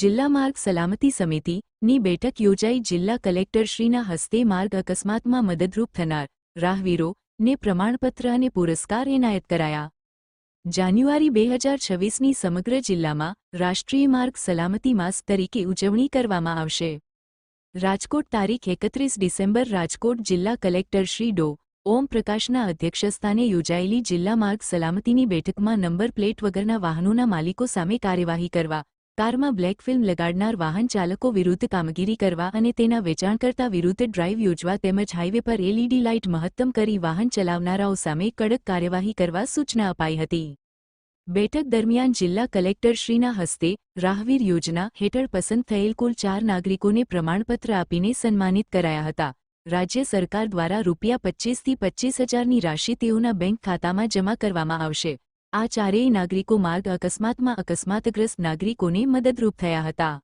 જિલ્લા માર્ગ સલામતી સમિતિની બેઠક યોજાઈ જિલ્લા કલેક્ટરશ્રીના હસ્તે માર્ગ અકસ્માતમાં મદદરૂપ થનાર રાહવીરોને પ્રમાણપત્ર અને પુરસ્કાર એનાયત કરાયા. જાન્યુઆરી બે હજાર છવ્વીસની સમગ્ર જિલ્લામાં રાષ્ટ્રીય માર્ગ સલામતી માસ તરીકે ઉજવણી કરવામાં આવશે. રાજકોટ તારીખ એકત્રીસ ડિસેમ્બર રાજકોટ જિલ્લા કલેક્ટર શ્રી ડો. ઓમ પ્રકાશના અધ્યક્ષસ્થાને યોજાયેલી જિલ્લા માર્ગ સલામતીની બેઠકમાં નંબર પ્લેટ વગરના વાહનોના માલિકો સામે કાર્યવાહી કરવા કારમાં બ્લેક ફિલ્મ લગાડનાર વાહન ચાલકો વિરુદ્ધ કામગીરી કરવા અને તેના વેચાણકર્તા વિરુદ્ધ ડ્રાઇવ યોજવા તેમજ હાઇવે પર એલઈડી લાઇટ મહત્તમ કરી વાહન ચલાવનારાઓ સામે કડક કાર્યવાહી કરવા સૂચના અપાઈ હતી. બેઠક દરમિયાન જિલ્લા કલેક્ટરશ્રીના હસ્તે રાહવીર યોજના હેઠળ પસંદ થયેલ કુલ ચાર નાગરિકોને પ્રમાણપત્ર આપીને સન્માનિત કરાયા હતા. રાજ્ય સરકાર દ્વારા રૂપિયા પચ્ચીસથી પચ્ચીસ હજારની રાશિ તેઓના બેંક ખાતામાં જમા કરવામાં આવશે. આ ચારેય નાગરિકો માર્ગ અકસ્માતમાં અકસ્માતગ્રસ્ત નાગરિકોને મદદરૂપ થયા હતા.